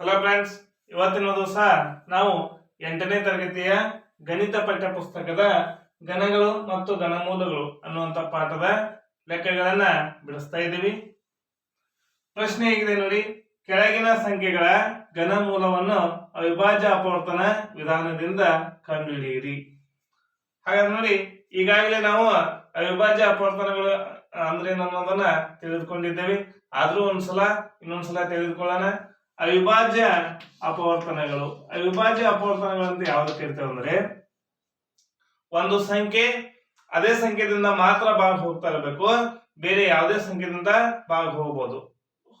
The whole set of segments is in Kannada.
ಹಲೋ ಫ್ರೆಂಡ್ಸ್ ಇವತ್ತಿನ ದಿವಸ ನಾವು ಎಂಟನೇ ತರಗತಿಯ ಗಣಿತ ಪಠ್ಯ ಪುಸ್ತಕದ ಘನಗಳು ಮತ್ತು ಘನಮೂಲಗಳು ಅನ್ನುವಂಥ ಪಾಠದ ಲೆಕ್ಕಗಳನ್ನ ಬಿಡಿಸ್ತಾ ಇದ್ದೀವಿ. ಪ್ರಶ್ನೆ ಹೇಗಿದೆ ನೋಡಿ, ಕೆಳಗಿನ ಸಂಖ್ಯೆಗಳ ಘನಮೂಲವನ್ನು ಅವಿಭಾಜ್ಯ ಅಪವರ್ತನ ವಿಧಾನದಿಂದ ಕಂಡುಹಿಡಿಯಿರಿ. ಹಾಗಾದ್ರೆ ನೋಡಿ, ಈಗಾಗಲೇ ನಾವು ಅವಿಭಾಜ್ಯ ಅಪವರ್ತನಗಳು, ಅಂದ್ರೆ ಅನ್ನೋದನ್ನ ತಿಳಿದುಕೊಂಡಿದ್ದೇವೆ. ಆದ್ರೂ ಒಂದ್ಸಲ, ಇನ್ನೊಂದ್ಸಲ ತಿಳಿದುಕೊಳ್ಳೋಣ. ಅವಿಭಾಜ್ಯ ಅಪವರ್ತನಗಳು. ಅವಿಭಾಜ್ಯ ಅಪವರ್ತನಗಳು ಅಂತ ಯಾವ್ದಕ್ಕೆ ಇರ್ತವೆ ಅಂದ್ರೆ, ಒಂದು ಸಂಖ್ಯೆ ಅದೇ ಸಂಖ್ಯೆದಿಂದ ಮಾತ್ರ ಭಾಗ ಹೋಗ್ತಾ ಇರಬೇಕು. ಬೇರೆ ಯಾವುದೇ ಸಂಖ್ಯೆದಿಂದ ಭಾಗ ಹೋಗ್ಬೋದು,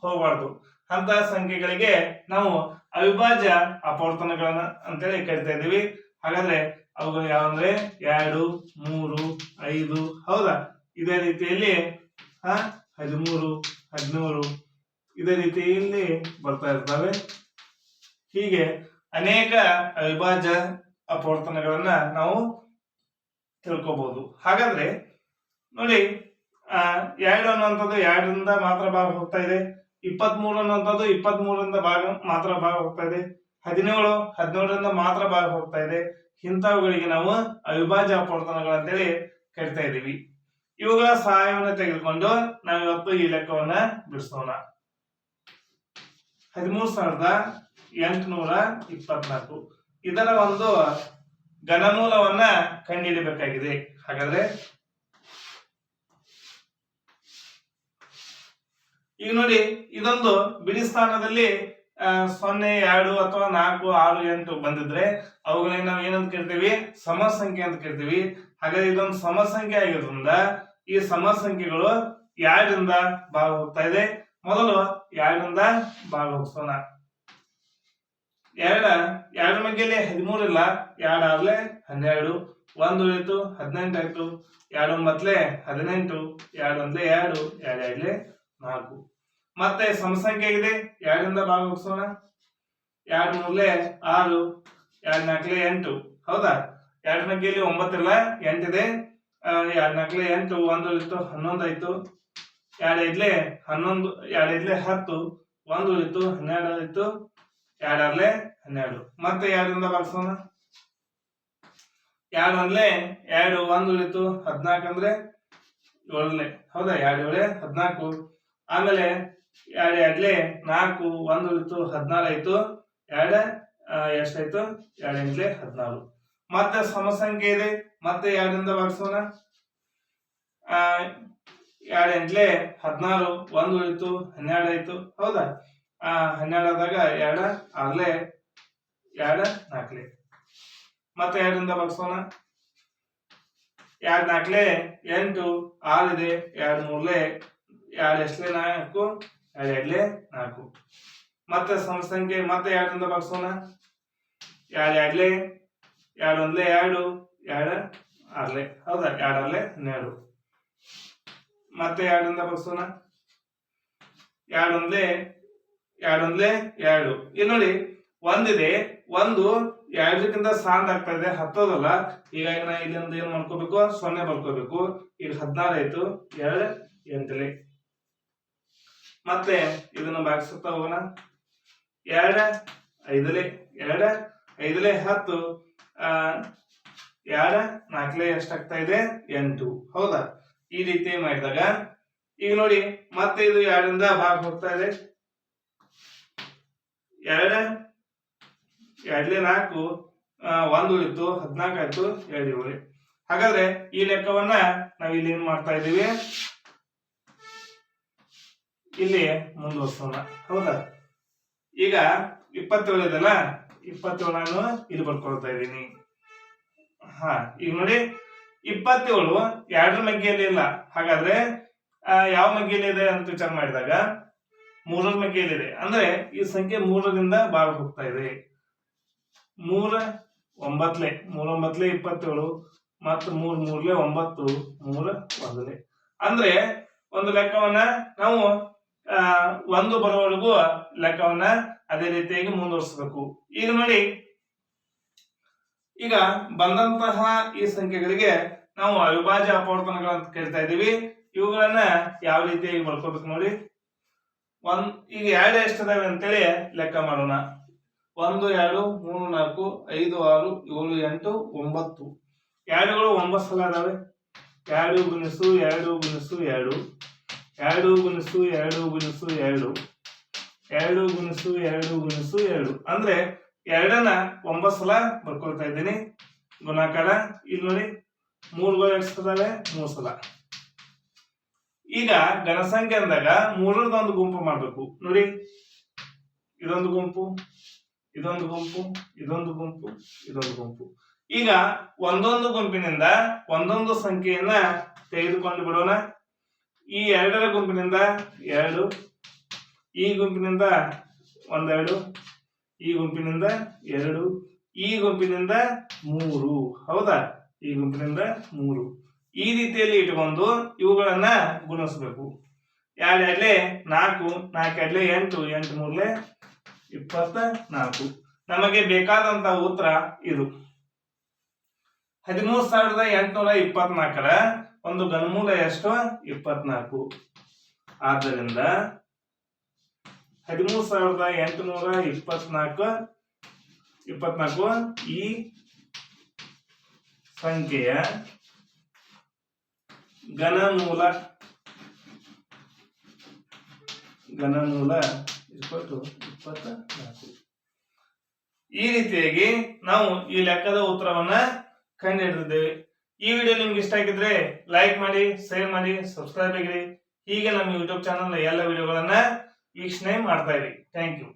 ಹೋಗಬಾರ್ದು. ಅಂತ ಸಂಖ್ಯೆಗಳಿಗೆ ನಾವು ಅವಿಭಾಜ್ಯ ಅಪವರ್ತನಗಳನ್ನ ಅಂತೇಳಿ ಕರಿತಾ ಇದೀವಿ ಹಾಗಾದ್ರೆ ಅವುಗಳು ಯಾವಂದ್ರೆ? ಎರಡು, ಮೂರು, ಐದು. ಹೌದಾ? ಇದೇ ರೀತಿಯಲ್ಲಿ ಹದಿಮೂರು ಹದಿಮೂರು ಇದೇ ರೀತಿಯಲ್ಲಿ ಬರ್ತಾ ಇರ್ತವೆ. ಹೀಗೆ ಅನೇಕ ಅವಿಭಾಜ್ಯ ಅಪವರ್ತನಗಳನ್ನ ನಾವು ತಿಳ್ಕೊಬಹುದು ಹಾಗಾದ್ರೆ ನೋಡಿ ಎರಡು ಅನ್ನುವಂಥದ್ದು ಎರಡರಿಂದ ಮಾತ್ರ ಭಾಗ ಹೋಗ್ತಾ ಇದೆ. ಇಪ್ಪತ್ತ್ ಮೂರು ಅನ್ನುವಂಥದ್ದು ಇಪ್ಪತ್ತ್ ಮೂರರಿಂದ ಭಾಗ ಮಾತ್ರ ಭಾಗ ಹೋಗ್ತಾ ಇದೆ. ಹದಿನೇಳು, ಹದಿನೇಳರಿಂದ ಮಾತ್ರ ಭಾಗ ಹೋಗ್ತಾ ಇದೆ. ಇಂಥವುಗಳಿಗೆ ನಾವು ಅವಿಭಾಜ್ಯ ಅಪವರ್ತನಗಳು ಅಂತೇಳಿ ಕರಿತಾ ಇದ್ದೀವಿ. ಇವುಗಳ ಸಹಾಯವನ್ನು ತೆಗೆದುಕೊಂಡು ನಾವು ಇವತ್ತು ಈ ಲೆಕ್ಕವನ್ನ ಬಿಡಿಸೋಣ. ಹದಿಮೂರು ಸಾವಿರದ ಎಂಟುನೂರ ಇಪ್ಪತ್ನಾಲ್ಕು. ಇದರ ಒಂದು ಘನಮೂಲವನ್ನ ಕಂಡುಹಿಡಿಬೇಕಾಗಿದೆ. ಹಾಗಾದ್ರೆ ಈಗ ನೋಡಿ, ಇದೊಂದು ಬಿಡಿ ಸ್ಥಾನದಲ್ಲಿ ಸೊನ್ನೆ, ಎರಡು ಅಥವಾ ನಾಲ್ಕು, ಆರು, ಎಂಟು ಬಂದಿದ್ರೆ ಅವುಗಳನ್ನ ನಾವು ಏನಂತ ಕೇಳ್ತೀವಿ ಸಮ ಸಂಖ್ಯೆ ಅಂತ ಕೇಳ್ತೀವಿ ಹಾಗಾದ್ರೆ ಇದೊಂದು ಸಮ ಸಂಖ್ಯೆ ಆಗಿರೋದ್ರಿಂದ ಈ ಸಮ ಸಂಖ್ಯೆಗಳು ಎರಡರಿಂದ ಭಾಗ ಹೋಗ್ತಾ ಇದೆ? ಮೊದಲು ಎರಡರಿಂದ ಭಾಗವಹಿಸೋಣ ಎರಡ ಎರಡು ಮಗ್ಗೆಲೆ ಹದಿಮೂರು ಇಲ್ಲ, ಎರಡು ಆರ್ಲೆ ಹನ್ನೆರಡು, ಒಂದು ಉಳಿತು ಹದಿನೆಂಟು ಆಯ್ತು, ಎರಡು ಒಂಬತ್ಲೆ ಹದಿನೆಂಟು, ಎರಡು ಒಂದ್ಲೆ ಎರಡು ಎರಡು ನಾಲ್ಕು. ಮತ್ತೆ ಸಮಸಂಖ್ಯೆ ಇದೆ ಎರಡರಿಂದ ಭಾಗವಹಿಸೋಣ ಎರಡು ಮೂರ್ಲೆ ಆರು, ಎರಡು ನಾಲ್ಕಲೆ ಎಂಟು. ಹೌದಾ? ಎರಡು ಮಗ್ಗೆಲಿ ಒಂಬತ್ತಿಲ್ಲ ಎಂಟಿದೆ. ಎರಡು ನಾಲ್ಕಲೆ ಎಂಟು, ಒಂದು ಉಳಿತು ಹನ್ನೊಂದು ಆಯ್ತು. ಎರಡು ಐದ್ಲೆ ಹನ್ನೊಂದು, ಎರಡು ಐದ್ಲೆ ಹತ್ತು, ಒಂದು ಉಳಿತು ಹನ್ನೆರಡು ಆಯ್ತು ಎರಡರ್ಲೆ ಹನ್ನೆರಡು. ಮತ್ತೆ ಎರಡರಿಂದ ಬರ್ಸೋಣ ಎರಡು ಒಂದ್ಲೆ ಎರಡು, ಒಂದು ಉಳಿತು ಹದಿನಾಲ್ಕು ಅಂದ್ರೆ ಏಳನೇ. ಹೌದಾ? ಎರಡು ಏಳೆ, ಹದಿನಾಲ್ಕು. ಆಮೇಲೆ ಎರಡು ಎರಡ್ಲೆ ನಾಲ್ಕು, ಒಂದು ಉಳಿತು ಹದಿನಾರು ಆಯ್ತು, ಎರಡು ಎಷ್ಟಾಯ್ತು ಎರಡು ಎಂಟ್ಲೆ ಹದಿನಾರು. ಮತ್ತೆ ಸಮಸಂಖ್ಯೆ ಇದೆ. ಮತ್ತೆ ಎರಡರಿಂದ ಭಾಗಿಸೋಣ ಆ ಎರಡು ಎಂಟ್ಲೆ ಹದಿನಾರು, ಒಂದು ಉಳಿತು ಹನ್ನೆರಡು ಆಯ್ತು. ಹೌದಾ? ಆ ಹನ್ನೆರಡು ಆದಾಗ ಎರಡ ಆಗ್ಲೇ ಎರಡ, ನಾಲ್ಕಲೆ. ಮತ್ತೆ ಎರಡರಿಂದ ಬಗ್ಸೋಣ ಎರಡು ನಾಲ್ಕಲೆ, ಎಂಟು, ಆರು ಇದೆ, ಎರಡು ಮೂರ್ಲೆ, ಎರಡು ಎಷ್ಟಲೆ ನಾಲ್ಕು, ಎರಡು ಎರಡ್ಲೆ ನಾಲ್ಕು. ಮತ್ತೆ ಸಮಸಂಖ್ಯೆ ಮತ್ತೆ ಎರಡರಿಂದ ಬಗ್ಸೋಣ ಎರಡು ಎರಡ್ಲೆ, ಎರಡು ಒಂದ್ಲೆ ಎರಡು ಎರಡು ಆರ್ಲೆ. ಹೌದಾ? ಎರಡು ಆರ್ಲೆ ಹನ್ನೆರಡು. ಮತ್ತೆ ಎರಡರಿಂದ ಬರ್ಸೋಣ ಎರಡೊಂದ್ಲೆ ಎರಡೊಂದ್ಲೆ ಎರಡು. ಇಲ್ಲಿ ನೋಡಿ, ಒಂದಿದೆ, ಒಂದು, ಎರಡಕ್ಕಿಂತ ಸಾಂದ್ ಆಗ್ತಾ ಇದೆ, ಹತ್ತೋದಲ್ಲ. ಹೀಗಾಗಿ ನಾ ಇಲ್ಲಿಂದ ಏನ್ ಮಾಡ್ಕೋಬೇಕು? ಸೊನ್ನೆ ಬರ್ಕೋಬೇಕು ಈಗ ಹದಿನಾರು ಆಯ್ತು, ಎರಡು ಎಂಟಲೆ ಮತ್ತೆ ಇದನ್ನ ಭಾಗಿಸುತ್ತಾ ಹೋಗೋಣ. ಎರಡ ಐದಲೆ ಎರಡ, ಐದಲೆ ಹತ್ತು. ಎರಡ, ನಾಲ್ಕಲೆ ಎಷ್ಟಾಗ್ತಾ ಇದೆ? ಎಂಟು. ಹೌದಾ? ಈ ರೀತಿ ಮಾಡಿದಾಗ, ಈಗ ನೋಡಿ, ಮತ್ತೆ ಇದು ಎರಡರಿಂದ ಭಾಗ ಹೋಗ್ತಾ ಇದೆ. ಎರಡ ಎರಡ್ಲೆ ನಾಲ್ಕು ಒಂದು ಉಳಿತು, ಹದಿನಾಲ್ಕು ಆಯ್ತು, ಎರಡು ಏಳು ಹಾಗಾದ್ರೆ ಈ ಲೆಕ್ಕವನ್ನ ನಾವು ಇಲ್ಲಿ ಏನ್ ಮಾಡ್ತಾ ಇದೀವಿ ಇಲ್ಲಿ ಮುಂದುವರ್ಸೋಣ. ಹೌದಾ? ಈಗ ಇಪ್ಪತ್ತೇಳು ಇದೆಲ್ಲ ಇಪ್ಪತ್ತೇಳನ್ನು ಇಲ್ಲಿ ಬರ್ಕೊಳ್ತಾ ಇದ್ದೀನಿ. ಹಾ, ಈಗ ನೋಡಿ ಇಪ್ಪತ್ತೇಳು ಎರಡರ ಮಗ್ಗಿಯಲ್ಲಿ ಇಲ್ಲ. ಹಾಗಾದ್ರೆ ಯಾವ ಮಗ್ಗಿಯಲ್ಲಿ ಇದೆ ಅಂತ ವಿಚಾರ ಮಾಡಿದಾಗ, ಮೂರರ ಮಗ್ಗಿಯಲ್ಲಿದೆ ಅಂದ್ರೆ, ಈ ಸಂಖ್ಯೆ ಮೂರರಿಂದ ಭಾಗ ಹೋಗ್ತಾ ಇದೆ. ಮೂರ ಒಂಬತ್ಲೆ ಮೂರೊಂಬತ್ಲೆ ಇಪ್ಪತ್ತೇಳು, ಮತ್ತು ಮೂರ್, ಮೂರ್ಲೆ, ಒಂಬತ್ತು, ಮೂರ, ಒಂದಲೆ. ಅಂದ್ರೆ, ಒಂದು ಲೆಕ್ಕವನ್ನ ನಾವು ಒಂದು ಬರೋವರೆಗೂ ಲೆಕ್ಕವನ್ನ ಅದೇ ರೀತಿಯಾಗಿ ಮುಂದುವರಿಸಬೇಕು. ಈಗ ನೋಡಿ ಈಗ ಬಂದಂತಹ ಈ ಸಂಖ್ಯೆಗಳಿಗೆ ನಾವು ಅವಿಭಾಜ್ಯ ಅಪವರ್ತನಗಳು ಅಂತ ಕರಿತಾ ಇದ್ದೀವಿ. ಇವುಗಳನ್ನ ಯಾವ ರೀತಿಯಾಗಿ ಬರ್ಕೋಬೇಕು ನೋಡಿ. ಒಂದ್ ಈಗ ಎರಡು ಎಷ್ಟಿದಾವೆ ಅಂತೇಳಿ ಲೆಕ್ಕ ಮಾಡೋಣ. ಒಂದು, ಎರಡು, ಮೂರು, ನಾಲ್ಕು, ಐದು, ಆರು, ಏಳು, ಎಂಟು, ಒಂಬತ್ತು. ಎರಡುಗಳು ಒಂಬತ್ತು ಸಲ ಅದಾವೆ? ಎರಡು ಗುಣಿಸು ಎರಡು ಗುಣಿಸು, ಎರಡು. ಎರಡು ಗುಣಿಸು ಎರಡು ಗುಣಿಸು, ಎರಡು. ಎರಡು ಗುಣಿಸು ಎರಡು ಗುಣಿಸು, ಎರಡು. ಅಂದ್ರೆ ಎರಡನ್ನ ಒಂಬತ್ತು ಸಲ ಬರ್ಕೊಳ್ತಾ ಇದ್ದೀನಿ. ಗುಣಾಕಾರ ಇಲ್ಲಿ ನೋಡಿ, ಮೂರು ಎಷ್ಟು ಅದಾವೆ ಮೂರು ಸಲ. ಈಗ ಘನಸಂಖ್ಯೆ ಅಂದಾಗ ಮೂರರದೊಂದು ಗುಂಪು ಮಾಡಬೇಕು. ನೋಡಿ, ಇದೊಂದು ಗುಂಪು ಇದೊಂದು ಗುಂಪು ಇದೊಂದು ಗುಂಪು ಇದೊಂದು ಗುಂಪು. ಈಗ ಒಂದೊಂದು ಗುಂಪಿನಿಂದ ಒಂದೊಂದು ಸಂಖ್ಯೆಯನ್ನ ತೆಗೆದುಕೊಂಡು ಬಿಡೋಣ. ಈ ಎರಡರ ಗುಂಪಿನಿಂದ ಎರಡು, ಈ ಗುಂಪಿನಿಂದ ಒಂದೆರಡು ಈ ಗುಂಪಿನಿಂದ ಎರಡು, ಈ ಗುಂಪಿನಿಂದ ಮೂರು. ಹೌದಾ? ಈ ಗುಂಪಿನಿಂದ ಮೂರು. ಈ ರೀತಿಯಲ್ಲಿ ಇಟ್ಕೊಂಡು ಇವುಗಳನ್ನ ಗುಣಿಸ್ಬೇಕು. ಎರಡು ಎರಡ್ಲೆ ನಾಲ್ಕು ನಾಲ್ಕು ಎರಡ್ಲೆ ಎಂಟು ಎಂಟು ಮೂರ್ಲೆ ಇಪ್ಪತ್ತ ನಾಲ್ಕು. ನಮಗೆ ಬೇಕಾದಂತ ಉತ್ತರ ಇದು. ಹದಿಮೂರು ಸಾವಿರದ ಎಂಟುನೂರ ಇಪ್ಪತ್ನಾಲ್ಕರ ಒಂದು ಘನಮೂಲ ಎಷ್ಟು? ಇಪ್ಪತ್ನಾಲ್ಕು. ಆದ್ದರಿಂದ ಹದಿಮೂರು ಸಾವಿರದ ಎಂಟುನೂರ ಇಪ್ಪತ್ನಾಲ್ಕು ಇಪ್ಪತ್ನಾಲ್ಕು ಈ ಸಂಖ್ಯೆಯ ಘನಮೂಲ ಘನಮೂಲ ಇಪ್ಪತ್ತು ಇಪ್ಪತ್ತ ನಾಲ್ಕು ಈ ರೀತಿಯಾಗಿ ನಾವು ಈ ಲೆಕ್ಕದ ಉತ್ತರವನ್ನ ಕಂಡುಹಿಡಿದಿದ್ದೇವೆ. ಈ ವಿಡಿಯೋ ನಿಮ್ಗೆ ಇಷ್ಟ ಆಗಿದ್ರೆ ಲೈಕ್ ಮಾಡಿ ಶೇರ್ ಮಾಡಿ ಸಬ್ಸ್ಕ್ರೈಬ್ ಆಗಿರಿ. ಹೀಗೆ ನಮ್ಮ ಯೂಟ್ಯೂಬ್ ಚಾನಲ್ ಎಲ್ಲ ವಿಡಿಯೋಗಳನ್ನ ವೀಕ್ಷಣೆ ಮಾಡ್ತಾ ಇರಿ. Thank you